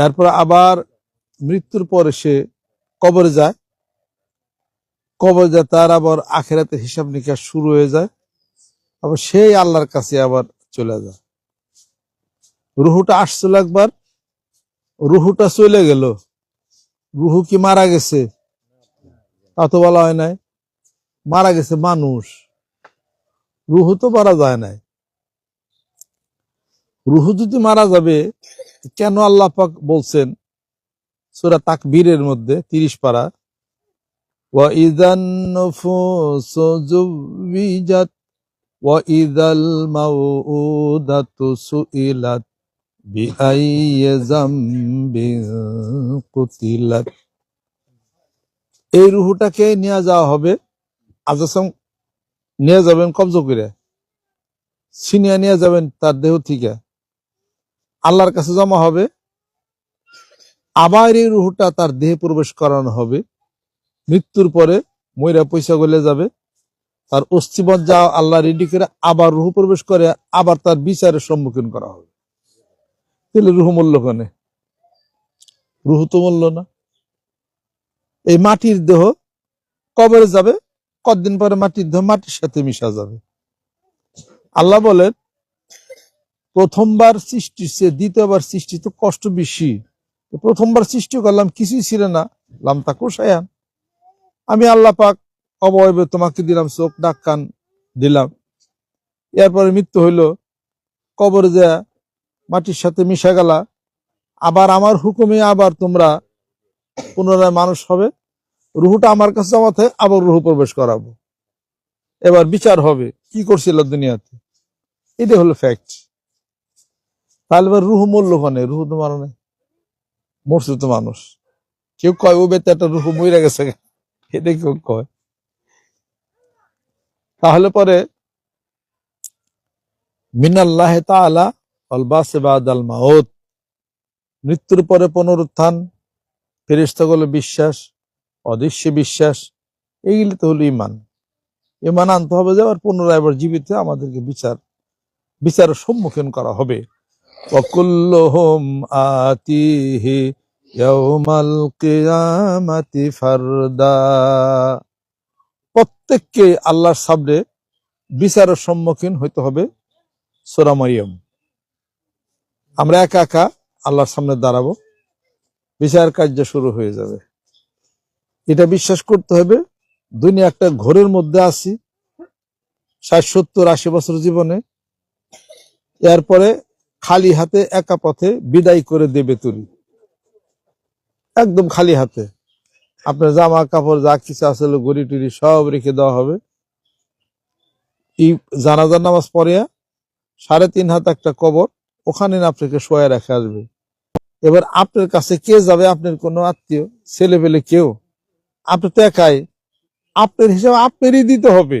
এরপর আবার মৃত্যুর পরে সে কবরে যায়। কবরে যায়, তার আবার আখেরাতে হিসাব নিকাশ শুরু হয়ে যায়। আবার সেই আল্লাহর কাছে আবার চলে যায়। রুহুটা আসছিল একবার। রুহুটা চলে গেল। রুহু কি মারা গেছে? তা তো বলা হয় নাই। মারা গেছে মানুষ। রুহু তো মারা যায় নাই। রুহু যদি মারা যাবে কেন আল্লাহ পাক বলছেন সুরা তাকবীরের মধ্যে তিরিশ পারা وَإِذَا النُّفُوسُ زُوِّجَتْ وَإِذَا الْمَوْءُودَةُ سُئِلَتْ بِأَيِّ ذَنبٍ قُتِلَتْ এই রুহুটাকে নিয়ে যাওয়া হবে আজাসম নিয়ে যাবেন কবজ করে ছিনিয়ে নিয়ে যাবেন তার দেহ থেকে আল্লাহর কাছে জমা হবে। আবার এই রুহুটা তার দেহে প্রবেশ করানো হবে। মৃত্যুর পরে ময়রা পয়সা গলে যাবে। তার অস্থিবদ যা আল্লাহ রেডি করে আবার রুহু প্রবেশ করে, আবার তার বিচারের সম্মুখীন করা হবে। তাহলে রুহু মূল্য কেনে? রুহু তো মূল্য না। এই মাটির দেহ কবরে যাবে, কতদিন পরে মাটির দেহ মাটির সাথে মিশা যাবে? আল্লাহ বলেন প্রথমবার সৃষ্টি, সে দ্বিতীয়বার সৃষ্টি, তো কষ্ট বেশি। প্রথমবার সৃষ্টি করলাম, কিছুই ছিল না। লাম তাকু সায়ান। আমি আল্লাহ পাক অবয়বে তোমাকে দিলাম, চোখ ডাক কান দিলাম। এরপরে মৃত্যু হইল, কবর যা মাটির সাথে মিশা গেলা। আবার আমার হুকুমে আবার তোমরা পুনরায় মানুষ হবে। রুহুটা আমার কাছে জমাতে আবার রুহু প্রবেশ করাবো। এবার বিচার হবে, কি করছিল দুনিয়াতে? এটা হলো ফ্যাক্ট তাহলে রুহু মূল্য ওখানে রুহু তো মারা নেই। মরছে তো মানুষ। কেউ কয়, ও বেতে একটা রুহু মরে গেছে এটা কেউ কয়। তাহলে পরে মিনাল্লাহ তাআলা আল বাসে বাদ আল মাউত। মৃত্যুর পরে পুনরুত্থান ফেরেশতাগুলো বিশ্বাস, অদৃশ্য বিশ্বাস, এইগুলি তো হলো ইমান ইমান আনতে হবে যে, আবার পুনরায় জীবিত আমাদেরকে বিচার, বিচারের সম্মুখীন করা হবে। وكلهم آتيه يوم القيامة فردا প্রত্যেককে আল্লাহর সামনে বিচারের সম্মুখীন হইতে হবে সোরা মরিয়ম আমরা একা একা আল্লাহর সামনে দাঁড়াবো বিচার কার্য শুরু হয়ে যাবে এটা বিশ্বাস করতে হবে দুনিয়া একটা ঘোরের মধ্যে আছি ষাট সত্তর আশি বছর জীবনে এরপরে খালি হাতে একা পথে বিদায় করে দেবে তুলি একদম খালি হাতে। আপনার জামা কাপড় যা কিছু আসলে গড়ি টুরি সব রেখে দেওয়া হবে। এই জানাজার নামাজ পড়ে সাড়ে তিন হাত একটা কবর, ওখানে আপনাকে শোয়া রেখে আসবে। এবার আপনার কাছে কে যাবে? আপনার কোনো আত্মীয় ছেলে পেলে কেউ? আপনি তো একাই। আপনার হিসাবে আপনারই দিতে হবে।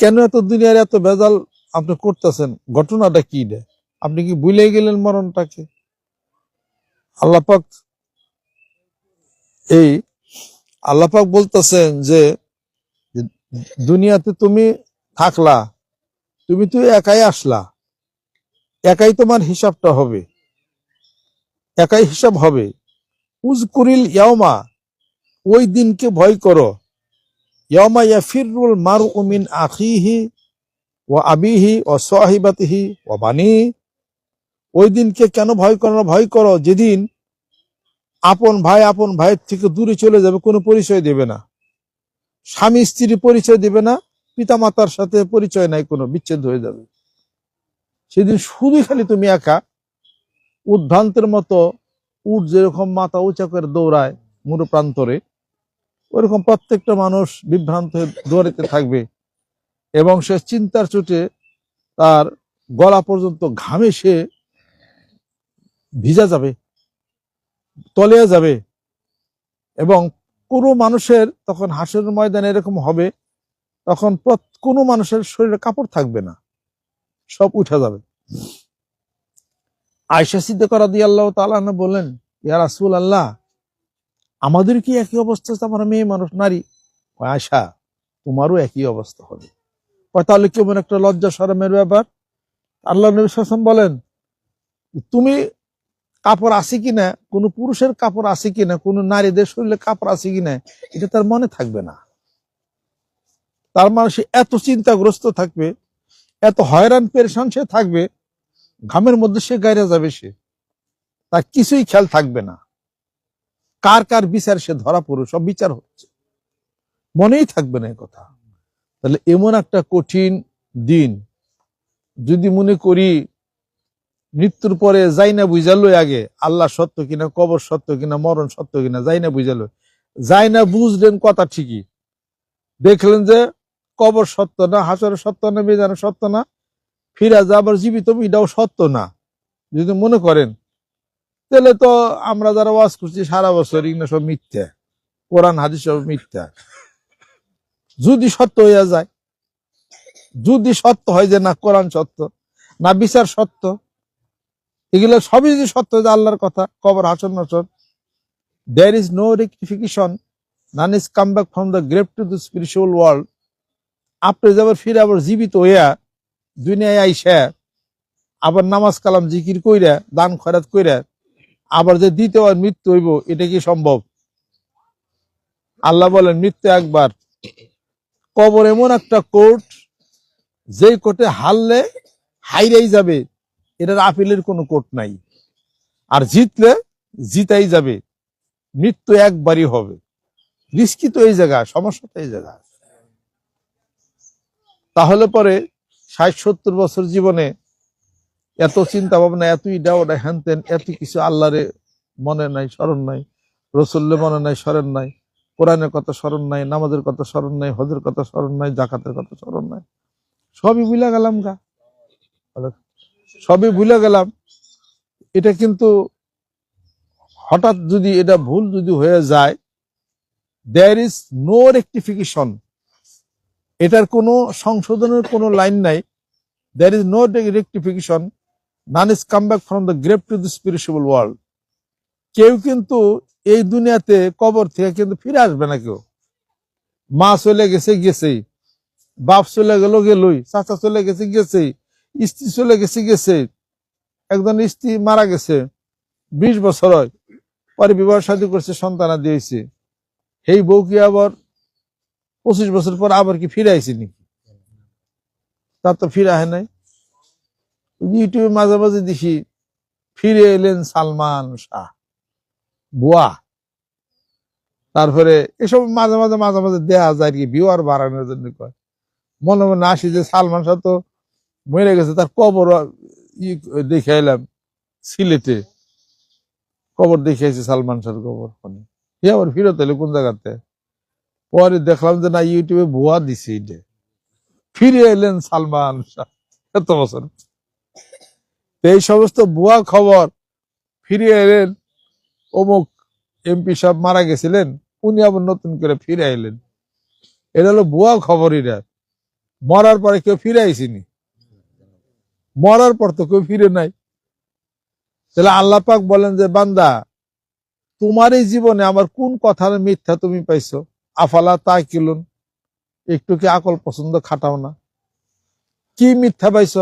কেন এত দুনিয়ার এত ভেজাল আপনি করতেছেন? ঘটনাটা কি দেয় আপনি কি ভুলে গেলেন মরণটাকে? আল্লাপাক এই আল্লাপাক বলতেছেন যে, দুনিয়াতে তুমি থাকলা, তুমি তো একাই আসলা, একাই তোমার হিসাবটা হবে, একাই হিসাব হবে। উজকুরিল ইয়ামা ওই দিনকে ভয় করো। ইয়ামা ইয়াফিরুল মারু উমিন আখিহি ও আবিহি ও সাহিবাতিহি ও বানি ওই দিনকে কেন ভয় করো না? ভয় করো, যেদিন আপন ভাই আপন ভাইয়ের থেকে দূরে চলে যাবে, কোনো পরিচয় দেবে না। স্বামী স্ত্রী পরিচয় দেবে না পিতা মাতার সাথে পরিচয় নাই, কোনো বিচ্ছেদ হয়ে যাবে। সেদিন শুধুই খালি তুমি একা, উদ্ভ্রান্তের মতো উঠ যেরকম মাথা উঁচা করে দৌড়ায় মুরু প্রান্তরে ওরকম প্রত্যেকটা মানুষ বিভ্রান্ত হয়ে দৌড়াতে থাকবে। এবং সে চিন্তার চোটে তার গলা পর্যন্ত ঘামে সে ভিজা যাবে, তলিয়ে যাবে এবং কোনো মানুষের তখন হাসের ময়দানে এরকম হবে, তখন কোনো মানুষের শরীরে কাপড় থাকবে না, সব উঠে যাবে। আয়সা দিয়ে আল্লাহ তাআলা বললেন, ইয়া রাসূল আল্লাহ আমাদের কি একই অবস্থা? আমরা মেয়ে মানুষ, নারী? আয়সা তোমারও একই অবস্থা হবে। তাহলে কেমন একটা লজ্জা শরমের ব্যাপার? আল্লাহ নবী বলেন, তুমি কাপড় আছে কিনা, কোনো পুরুষের কাপড় আছে কিনা, কোনো নারীদের শরীরে কাপড় আছে কিনা, এটা তার মনে থাকবে না। তার মানে সে এত চিন্তাগ্রস্ত থাকবে, এত হয়রান, পেরেশান সে থাকবে, ঘামের মধ্যে সে গাইরা যাবে সে। তার কিছুই খেয়াল থাকবে না। কার কার বিচার সে ধরা পড়বে, সব বিচার হচ্ছে। মনেই থাকবে না কথা। তাহলে এমন একটা কঠিন দিন। যদি মনে করি মৃত্যুর পরে যাই না বুঝালো আগে। আল্লাহ সত্য কিনা, কবর সত্য কিনা, মরণ সত্য কিনা যাই না বুঝালো যাই না বুঝলেন কথা ঠিকই। দেখলেন যে কবর সত্য না হাসর সত্য না বেজানো সত্য না, ফিরা যা আবার জীবিত, এটাও সত্য না। যদি মনে করেন, তাহলে তো আমরা যারা ওয়াজ করছি সারা বছর এগুলো সব মিথ্যা। কোরআন, হাদিস সব মিথ্যা। যদি সত্য হইয়া যায়, যদি সত্য হয় যে না কোরআন সত্য, না বিচার সত্য এগুলো সবই যদি সত্য যে আল্লাহর কথা, কবর হাসন নসন there is no rectification none is come back from the grave to the spiritual world আপনি যাবার ফিরে আবার জীবিত হইয়া দুনিয়ায় আইসা, আবার নামাজ কালাম, জিকির কইরা, দান খয়রাত কইরা, আবার যে দ্বিতীয়বার মৃত্যু হইব, এটা কি সম্ভব? আল্লাহ বলেন, মৃত্যু একবার। কবর এমন একটা কোর্ট যেই কোর্টে হারলে হাইরাই যাবে। এটার আপিলের কোনো কোর্ট নাই। আর জিতলে জিতাই যাবে, মৃত্যু একবারই হবে। রিস্কি তো এই জায়গা, সমস্যা তো এই জায়গা। তাহলে পরে ষাট সত্তর বছর জীবনে এত চিন্তা ভাবনা এতই ইডা ওটা হ্যানতেন এত কিছু আল্লাহরে মনে নাই, স্মরণ নাই রসুল্লে মনে নাই, স্মরণ নাই, কোরআনের কথা স্মরণ নাই, নামাজের কথা স্মরণ নাই, হজের কথা স্মরণ নাই জাকাতের কথা স্মরণ নাই। সবই ভুলে গেলাম গা। সবই ভুলে গেলাম। এটা কিন্তু হঠাৎ যদি এটা ভুল যদি হয়ে যায় দেয়ার ইজ নো রেক্টিফিকেশন এটার কোনো সংশোধনের কোনো লাইন নাই। There is no rectification none is come back from the grave to the spiritual world কেউ কিন্তু এই দুনিয়াতে কবর থেকে কিন্তু ফিরে আসবে না কেউ। মা চলে গেছে গেছেই বাপ চলে গেল গেলই। চাচা চলে গেছে গেছেই স্ত্রী চলে গেছে গেছে। একজন স্ত্রী মারা গেছে। বিশ বছর হয়। পরে বিবাহ শাদী করছে, সন্তানা দিয়েছে। সেই বউ কি আবার পঁচিশ বছর পর আবার কি ফিরে আইছে নাকি? তার তো ফিরে আহে নাই। ইউটিউবে মাঝে মাঝে দেখি, ফিরে এলেন সালমান শাহ, বুয়া। তারপরে এসব মাঝে মাঝে মাঝে মাঝে দেয়া যায় কি আর বাড়ানোর জন্য কয়। মনে মনে আসি যে সালমান শাহ তো মরে গেছে, তার কবর ই দেখে এলাম সিলেটে। কবর দেখে সালমান শাহর কবর ওখানে। এ আবার ফিরত এলো কোন জায়গাতে? পরে দেখলাম যে না, ইউটিউবে ভুয়া দিছে এটা। ফিরে এলেন সালমান শাহ, এত বছর। এই সমস্ত ভুয়া খবর ফিরে এলেন, অমুক এমপি সাহেব মারা গেছিলেন, উনি আবার নতুন করে ফিরে এলেন। এটা হলো ভুয়া খবর এটা। মরার পরে কেউ ফিরে আইসিনি। মরার পর তো কেউ ফিরে নাই। তাহলে আল্লাহ পাক বলেন যে, বান্দা, তোমার এই জীবনে আমার কোন কথার মিথ্যা তুমি পাইছো? আফালা তা কিলুন একটু কি আকল পছন্দ খাটাও না। কি মিথ্যা পাইছ?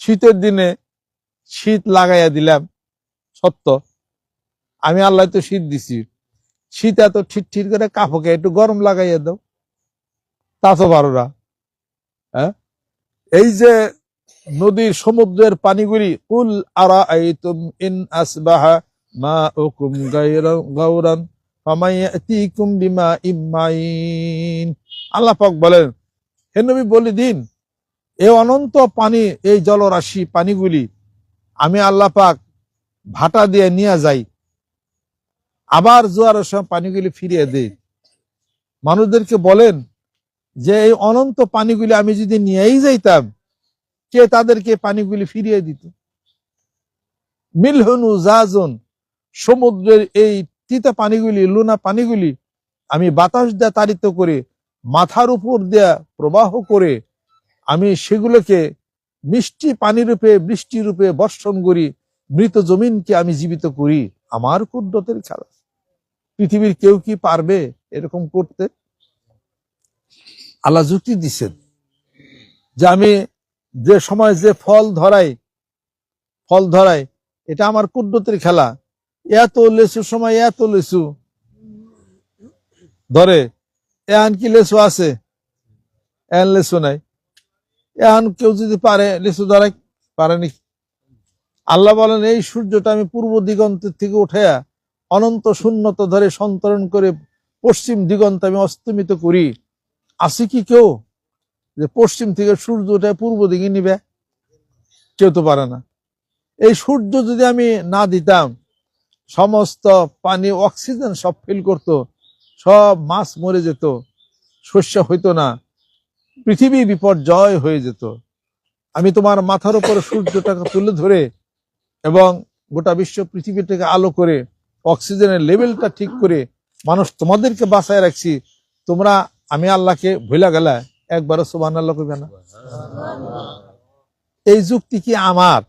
শীতের দিনে শীত লাগাইয়া দিলাম, সত্য। আমি আল্লাহ তো শীত দিছি। শীত এত ঠিক ঠিক করে কাপড়কে একটু গরম লাগাইয়া দাও। তা তো না। হ্যাঁ? এই যে নদীর সমুদ্রের পানিগুলি উল আরা আইতুম ইন আসবাহা মা গাউরান ফামাইয়াতিকুম বিমা ইম্মাইন আল্লাহ পাক বলেন, হে নবী, বলি দিন, এ অনন্ত পানি, এই জলরাশি পানিগুলি আমি আল্লাহ পাক ভাটা দিয়ে নিয়ে যাই, আবার জোয়ারের সময় পানিগুলি ফিরিয়ে দেই। মানুষদেরকে বলেন যে, এই অনন্ত পানিগুলি আমি যদি নিয়েই যাইতাম কে তাদেরকে পানিগুলি ফিরিয়ে দিত। মিলহনু জাজন সমুদ্রের এই তিতা পানিগুলি, লুনা পানিগুলি আমি বাতাস দেয়া তাড়িত করে, মাথার উপর দেয়া প্রবাহ করে আমি সেগুলোকে মিষ্টি পানি রূপে বৃষ্টি রূপে বর্ষণ করি, মৃত জমিনকে আমি জীবিত করি। আমার কুদ্রতের খেলা। পৃথিবীর কেউ কি পারবে এরকম করতে? আল্লাহ যুক্তি দিচ্ছেন যে আমি যে সময় যে ফল ধরাই ফল ধরাই এটা আমার কুদ্দতের খেলা। এত লেসু সময় এত লেসু ধরে এখন কি লেসু আছে? এখন লেসু নাই। এখন কেউ যদি পারে লেসু ধরে পারেনি আল্লাহ বলেন, এই সূর্যটা আমি পূর্ব দিগন্তের থেকে উঠে অনন্ত শূন্যত ধরে সন্তরণ করে পশ্চিম দিগন্ত আমি অস্তমিত করি। আছে কি কেউ? যে পশ্চিম থেকে সূর্য উঠে পূর্ব দিকে নিবে, কেউ তো পারে না। এই সূর্য যদি আমি না দিতাম, সমস্ত পানি, অক্সিজেন সব ফিল করত, সব মাছ মরে যেত, শস্য হইতো না, পৃথিবী বিপর্যয় হয়ে যেত। আমি তোমার মাথার উপরে সূর্যটাকে তুলে ধরে এবং গোটা বিশ্ব পৃথিবীটাকে আলো করে, অক্সিজেনের লেভেলটা ঠিক করে, মানুষ তোমাদেরকে বাঁচায় রাখছি। তোমরা, আমি আল্লাহকে ভুলা গেলা একবারও সোবান আল্লাহ কইবে না? এই যুক্তি কি আমার?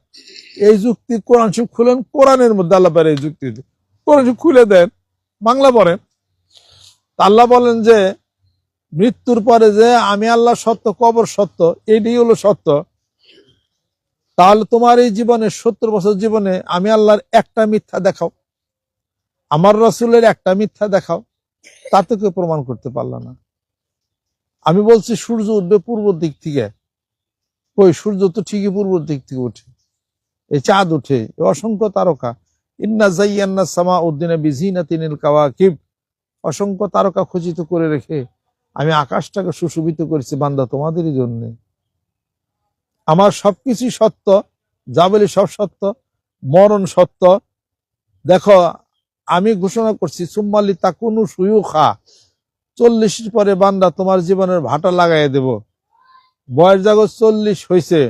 এই যুক্তি কোরআন শরীফ খুলেন, কোরআনের মধ্যে আল্লাহ পারে এই যুক্তি কোরআন শরীফ খুলে দেন, বাংলা পড়েন। আল্লাহ বলেন যে, মৃত্যুর পরে যে আমি আল্লাহ সত্য, কবর সত্য এটাই হলো সত্য। তাহলে তোমার এই জীবনে, সত্তর বছর জীবনে আমি আল্লাহর একটা মিথ্যা দেখাও। আমার রসুলের একটা মিথ্যা দেখাও। তাতে কেউ প্রমাণ করতে পারল না। আমি বলছি সূর্য উঠবে পূর্ব দিক থেকে। ওই সূর্য তো ঠিকই পূর্ব দিক থেকে উঠে। এই চাঁদ এই অসংখ্য তারকা। ইন্না সামা উদ্দিনে বিজিনা তিনিল কাওয়াকিব। অসংখ্য তারকা খচিত করে রেখে আমি আকাশটাকে সুশোভিত করেছি বান্দা তোমাদেরই জন্যে। আমার সবকিছু সত্য, যা বলি সব সত্য, মরণ সত্য। দেখো, আমি ঘোষণা করছি সুম্মালি তা কোনো সুয়ু খা চল্লিশের পরে বান্দা তোমার জীবনের ভাটা লাগাই দেব। বয়স জাগত চল্লিশ হয়েছে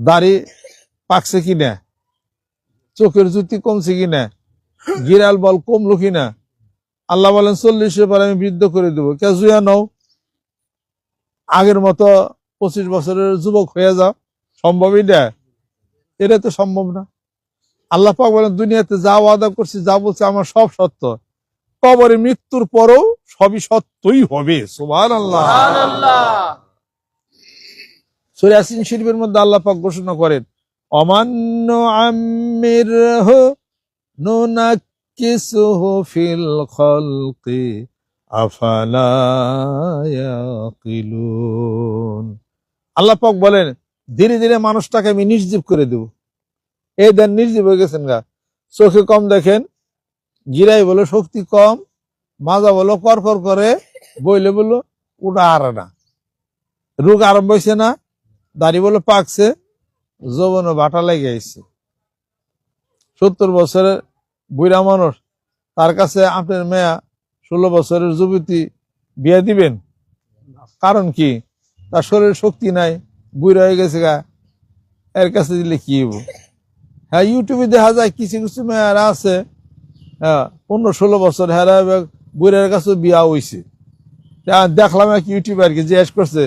দাড়ি পাকছে কিনা চোখের জুতি কমছে কিনা গিরাল বল কমলো কিনা আল্লাহ বলেন, চল্লিশের পরে আমি বৃদ্ধ করে দেবো। কে জুয়া নও। আগের মতো পঁচিশ বছরের যুবক হয়ে যাও। সম্ভবই না। এটা তো সম্ভব না। আল্লাহ পাক বলেন, দুনিয়াতে যা ওয়াদা করছি, যা বলছে, আমার সব সত্য। কবরে মৃত্যুর পরও সবই সত্যই হবে। সুবহান আল্লাহ সুরে আসিন শরীফের মধ্যে আল্লাহ পাক ঘোষণা করেন অমান্য আমের হো নুনাক্কিসুহু ফিল খলকি আল্লাহ পাক বলেন ধীরে ধীরে মানুষটাকে আমি নির্জীব করে দেব। এই দেন নির্জীব হয়ে গেছেন গা। চোখে কম দেখেন গিরাই বলো, শক্তি কম। মাজা বলো, কর কর বইলে বলো ওটা আর না। রোগ আরম্ভ হয়েছে না, দাড়ি বলে পাকছে, যৌবন বাটা লেগে আইছে। সত্তর বছরের বুড়া মানুষ, তার কাছে আপনার মেয়া ষোলো বছরের যুবতী বিয়ে দিবেন? কারণ কি? তার শরীরে শক্তি নাই বুড়া হয়ে গেছে গা। এর কাছে দিলে কি হ্যাঁ ইউটিউবে দেখা যায় কিছু কিছু মেয়েরা আছে হ্যাঁ পনেরো ষোলো বছর হ্যাঁ বুড়ার কাছে বিয়া হইছে। দেখলাম এক ইউটিউবারকে জিজ্ঞেস করছে,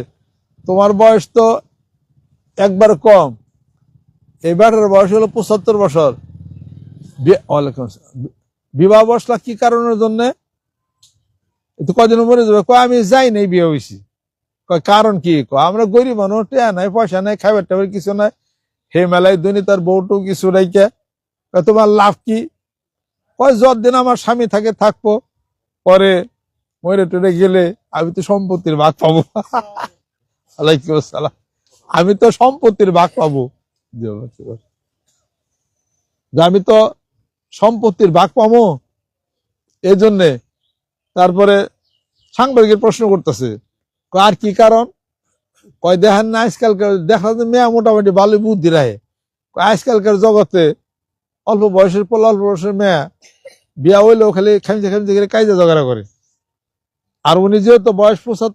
তোমার বয়স তো একবার কম এই ব্যাটার বয়স হলো পঁচাত্তর বছর। ওয়ালাইকুম বিবাহ বসলা কি কারণের জন্য? তো কদিন মরে যাবে। কয়, আমি যাই নাই, বিয়ে হয়েছি কয়, কারণ কি? কয়, আমরা গরিব মানুষ, টেয়া নাই, পয়সা নাই, খাবার টাবার কিছু নাই হে মেলায় দুনি তার বউটু কিছু নাই তোমার লাভ কি? কয় যতদিন আমার স্বামী থাকে থাকব পরে মরে টরে গেলে আমি তো সম্পত্তির ভাগ পাবো। আলাইকুম আমি তো সম্পত্তির ভাগ পাবো। আমি তো সম্পত্তির ভাগ পাবো এই জন্যে তারপরে সাংবাদিকের প্রশ্ন করতেছে আর কি কারণ? কয় দেখেন না আজকালকার দেখা যায় মেয়া মোটামুটি ভালো বুদ্ধি রাহে কয়, আজকালকার জগতে অল্প বয়সের পর অল্প বয়সের মেয়া। বিয়া হইলেও খালি খামছে খামছে করে কাজে জগাড়া করে। আর উনি যেহেতু বয়স পঁচাত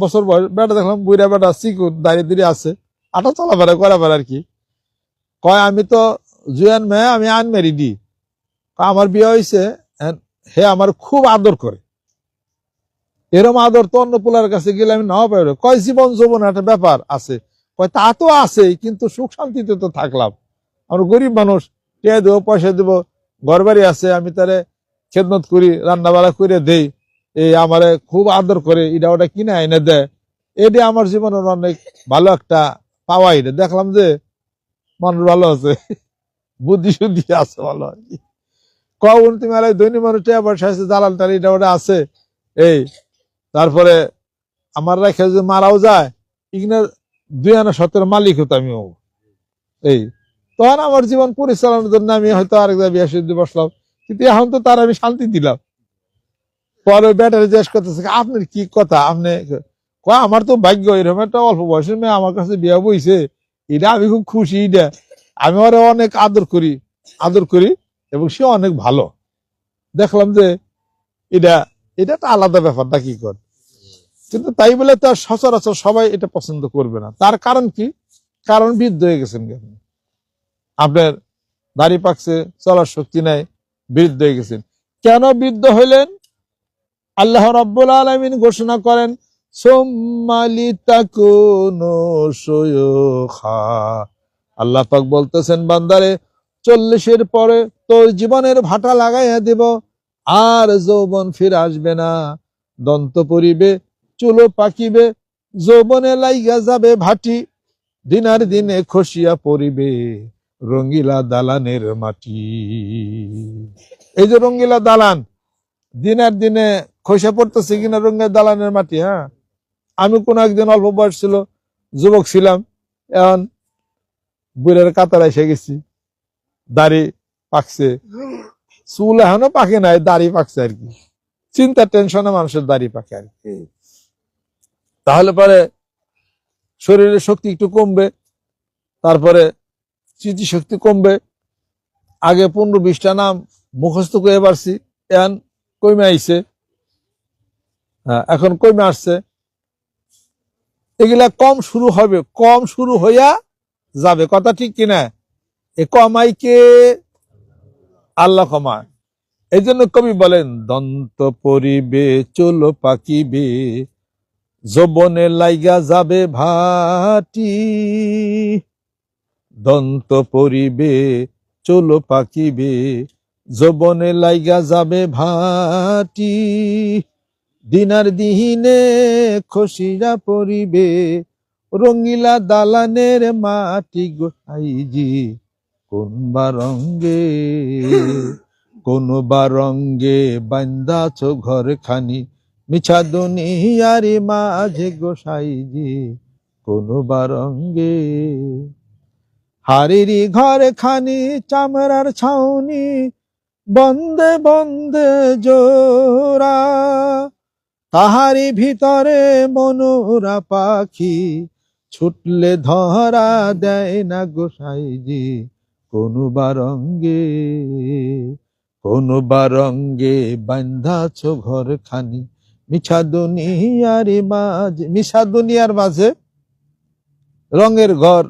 বছর বয়স, বেটা দেখলাম বুড়া বেটা চিকুন দাঁড়িয়ে দাঁড়িয়ে আছে। আটা চলাফেরা করাফের আর কি। কয়, আমি তো জুয়ান মেয়ে, আমি আনমেরিডি আমার বিয়ে হয়েছে হে আমার খুব আদর করে। এরম আদর তো অন্য পোলার কাছে গেলে আমি নাও পাই কয়, জীবন যৌবন একটা ব্যাপার আছে। কয়, তা তো আছে কিন্তু সুখ শান্তিতে তো থাকলাম। আমরা গরিব মানুষ টিয়া দেবো, পয়সা দেবো ঘর বাড়ি আছে, আমি তারে খেদমত করি রান্না বাড়া করে দেই। এই আমারে খুব আদর করে, এটা ওটা কিনে এনে দেয় এটা আমার জীবনের অনেক ভালো একটা পাওয়া এটা। দেখলাম যে মানুষ ভালো আছে, বুদ্ধি শুদ্ধি আছে ভালো আর কি। কখন তুমি আর দৈনিক মানুষ টাকা পয়সা আছে, দালাল টালি এটা ওটা আছে। এই, তারপরে আমার রেখে যদি মারাও যায় এখানে দুই আনা সতের মালিক হতো আমি এই তখন আমার জীবন পরিচালনার জন্য আমি হয়তো আরেক বিয়ে শুদ্ধি বসলাম। কিন্তু এখন তো তার আমি শান্তি দিলাম। পরে ব্যাটারি জিজ্ঞেস করতেছে, আপনার কি কথা? আপনি আমার তো ভাগ্য এরকম একটা অল্প বয়সের মেয়ে আমার কাছে বিয়ে বইছে। এটা আমি খুব খুশি, এটা আমি ওরা অনেক আদর করি আদর করি এবং সে অনেক ভালো। দেখলাম যে এটা এটা একটা আলাদা ব্যাপার না কি কর? কিন্তু তাই বলে তো আর সচরাচর সবাই এটা পছন্দ করবে না। তার কারণ কি? কারণ বৃদ্ধ হয়ে গেছেন কেন? আপনার দাড়ি পাকছে চলার শক্তি নাই, বৃদ্ধ হয়ে গেছেন। কেন বৃদ্ধ হইলেন? আল্লাহ রব্বুল আলমিন ঘোষণা করেন আল্লাহ পাক বলতেছেন, বান্দারে, চল্লিশের পরে তোর জীবনের ভাটা লাগাইয়া দেব, আর যৌবন ফিরে আসবে না। দন্ত পরিবে, চুলো পাকিবে, যৌবনে লাইগা যাবে ভাটি, দিনার দিনে খসিয়া পড়িবে। রঙ্গিলা দালানের মাটি। এই যে রঙ্গিলা দালান, দিনের দিনে খসে পড়তেছে কিনা রঙের দালানের মাটি হ্যাঁ? আমি কোন একদিন অল্প বয়স ছিল, যুবক ছিলাম, এখন বুড়ের কাতার এসে গেছি, দাড়ি পাকছে। চুল এখনও পাকে নাই, দাড়ি পাকছে আর কি। চিন্তা টেনশনে মানুষের দাড়ি পাকে আর কি। তাহলে পরে শরীরের শক্তি একটু কমবে, তারপরে স্মৃতি শক্তি কমবে। আগে পনেরো বিশটা নাম মুখস্থ করে পারছি এখন কমে আইছে। হ্যাঁ, এখন কমে আসছে। এগুলা কম শুরু হবে কম শুরু হইয়া যাবে। কথা ঠিক কিনা? এ কমাই কে? আল্লাহ কমায় এই জন্য কবি বলেন দন্ত পরিবে চলো পাকিবে যৌবনে লাইগা যাবে ভাটি। দন্ত পরিবে, চলো পাকিবে, যৌবনে লাইগা যাবে ভাটি। দিনার দিহিনে খসিরা পরিবে রঙিলা দালানের মাটি গোসাইজি কোন বা রঙ্গে কোন বা রঙ্গে বান্দাছ ঘর খানি মিছা দুনিয়ারে মাঝে গোসাইজি কোন বা রঙ্গে হারিরি ঘর খানি, চামড়ার ছাউনি, বন্দে বন্দে জোরা। তাহারি ভিতরে মনোরা পাখি, ছুটলে ধরা দেয় না গোসাইজি কোন বারঙ্গে কোন বারঙ্গে বান্ধাছ ঘর খানি মিছা দুনিয়ার মাঝে, মিছা দুনিয়ার মাঝে, রঙের ঘর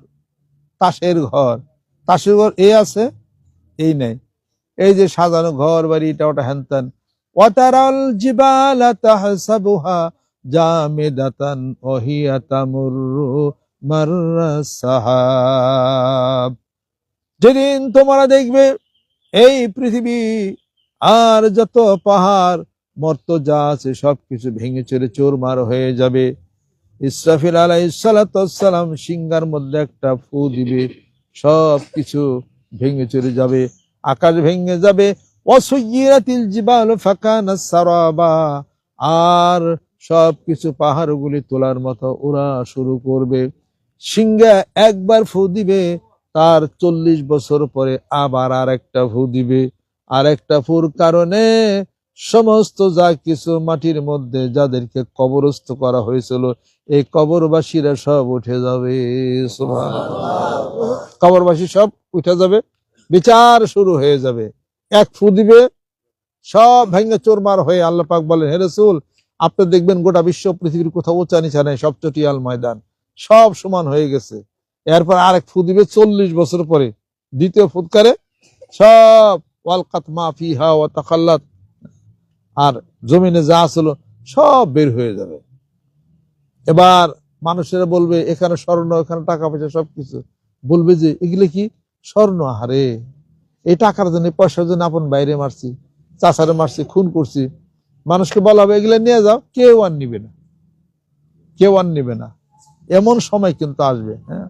তাসের ঘর। তাসের ঘর এ আছে, এই নাই। এই যে সাজানো ঘর বাড়ি, এটা ওটা হ্যানত্যান ওয়াতারাল জিবালা যেদিন তোমরা দেখবে এই পৃথিবী আর যত পাহাড়, মর্ত যা আছে সবকিছু ভেঙে চলে চোরমার হয়ে যাবে। ইসরাফিল আলাই সালাম সিঙ্গার মধ্যে একটা ফু দিবে সব কিছু ভেঙে চলে যাবে, আকাশ ভেঙে যাবে। অসুইরাতিল জিবাল ফাকানা সারাবা, আর সব কিছু পাহাড়গুলি তোলার মতো ওরা শুরু করবে। সিংহা একবার ফু দিবে, তার চল্লিশ বছর পরে আবার আর একটা ফু দিবে। আর একটা ফুর কারণে সমস্ত যা কিছু মাটির মধ্যে যাদেরকে কবরস্থ করা হয়েছিল এই কবরবাসীরা সব উঠে যাবে কবরবাসী সব উঠে যাবে, বিচার শুরু হয়ে যাবে। এক ফু দিবে, সব ভেঙে চোরমার হয়ে আল্লাহ পাক বলেন, হে রসুল, আপনি দেখবেন গোটা বিশ্ব পৃথিবীর কোথাও উঁচা নিচা নেই, সব চটিয়াল ময়দান, সব সমান হয়ে গেছে। এরপর আরেক ফু দিবে, চল্লিশ বছর পরে, দ্বিতীয় ফুৎকারে সব ওয়ালকাত মা ফিহা ওয়া তাকাল্লাত আর জমিনে যা ছিল সব বের হয়ে যাবে। এবার মানুষেরা বলবে, এখানে স্বর্ণ, এখানে টাকা পয়সা, সবকিছু। বলবে যে, এগুলো কি স্বর্ণ? হারে এই টাকার জন্য পয়সার জন্য আপন বাইরে মারছি, চাষারে মারছি, খুন করছি। মানুষকে বলা হবে, এগুলো নিয়ে যাও, কেউ আর নিবে না। কেউ আর নিবে না। এমন সময় কিন্তু আসবে হ্যাঁ?